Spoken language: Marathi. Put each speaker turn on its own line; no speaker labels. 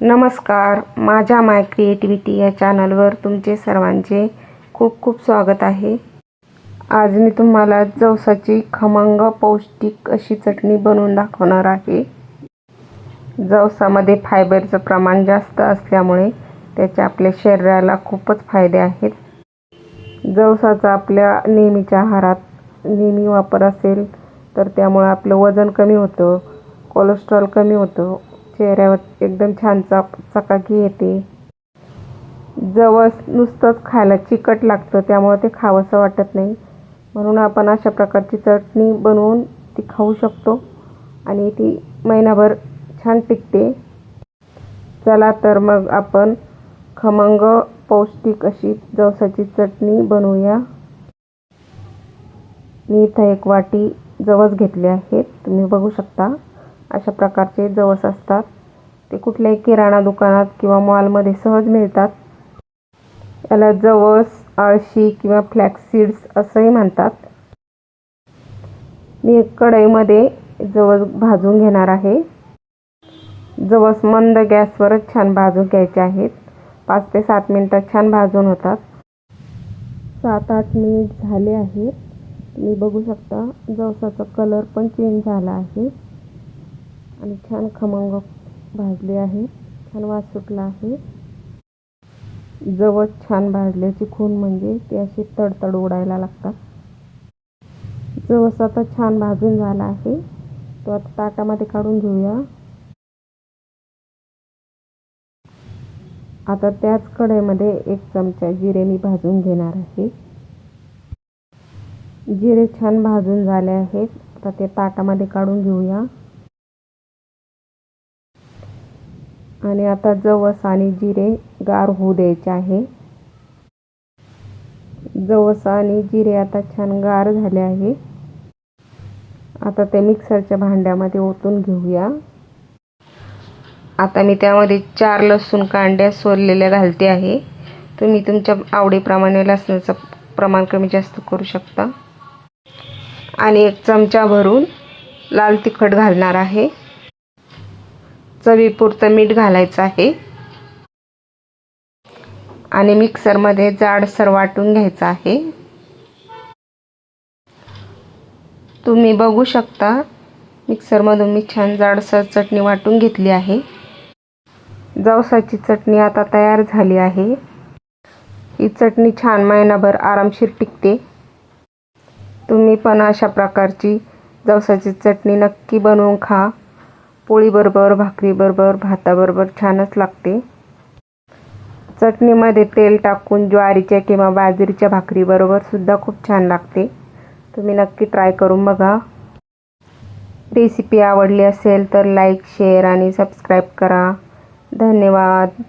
नमस्कार. माझ्या माय क्रिएटिव्हिटी या चॅनलवर तुमचे सर्वांचे खूप खूप स्वागत आहे. आज मी तुम्हाला जवसाची खमंग पौष्टिक अशी चटणी बनवून दाखवणार आहे. जवसामध्ये फायबरचं प्रमाण जास्त असल्यामुळे त्याचे आपल्या शरीराला खूपच फायदे आहेत. जवसाचा आपल्या नेहमीच्या आहारात नेहमी वापर असेल तर त्यामुळे आपलं वजन कमी होतं कोलेस्ट्रॉल कमी होतं चेहऱ्यावर एकदम छान चक चकाकी येते. जवस नुसतंच खायला चिकट लागतं त्यामुळे ते खावंसं वाटत नाही. म्हणून आपण अशा प्रकारची चटणी बनवून ती खाऊ शकतो आणि ती महिनाभर छान टिकते. चला तर मग आपण खमंग पौष्टिक अशी जवसाची चटणी बनवूया. मी इथं एक वाटी जवस घेतले आहेत तुम्ही बघू शकता. अशा प्रकारचे जवस असतात. ते कुठल्याही किराणा दुकानात किंवा मॉलमध्ये सहज मिळतात. याला जवस आळशी किंवा फ्लॅक्स सीड्स असंही म्हणतात. मी एक कढईमध्ये जवस भाजून घेणार आहे. जवस मंद गॅसवरच छान भाजून घ्यायचे आहेत. पाच ते सात मिनटात छान भाजून होतात. सात आठ मिनिट झाले आहेत. तुम्ही बघू शकता जवसाचा कलर पण चेंज झाला आहे. आणि छान खमंग भाजले आहे. छान वास सुटला आहे. जवस छान भाजल्याची खून म्हणजे ते असे तडतड उडायला लागतात. जवस आता छान भाजून झाला आहे. तो आता ताटामध्ये काढून घेऊया. आता त्याच कढईमध्ये एक चमचा जिरे मी भाजून घेणार आहे. जिरे छान भाजून झाले आहेत. आता ते ताटामध्ये काढून घेऊया. आणि आता जवस आणि जिरे गार होऊ द्यायचे आहे. जवस आणि जिरे आता छान गार झाले आहे. आता ते मिक्सरच्या भांड्यामध्ये ओतून घेऊया. आता मी त्यामध्ये चार लसूण कांड्या सोललेल्या घालते आहे. तुम्ही तुमच्या आवडीप्रमाणे लसणाचं प्रमाण कमी जास्त करू शकता. आणि एक चमचा भरून लाल तिखट घालणार आहे. चवीपुरतं मीठ घालायचं आहे. आणि मिक्सरमध्ये जाडसर वाटून घ्यायचं आहे. तुम्ही बघू शकता मिक्सरमधून मी छान जाडसर चटणी वाटून घेतली आहे. जवसाची चटणी आता तयार झाली आहे. ही चटणी छान महिनाभर आरामशीर टिकते. तुम्ही पण अशा प्रकारची जवसाची चटणी नक्की बनवून खा. पोळीबरोबर भाकरीबरोबर भाताबरोबर छानच लागते. चटणीमध्ये तेल टाकून ज्वारीच्या किंवा बाजरीच्या भाकरीबरोबर सुद्धा खूप छान लागते. तुम्ही नक्की ट्राय करून बघा. रेसिपी आवडली असेल तर लाईक शेअर आणि सबस्क्राईब करा. धन्यवाद.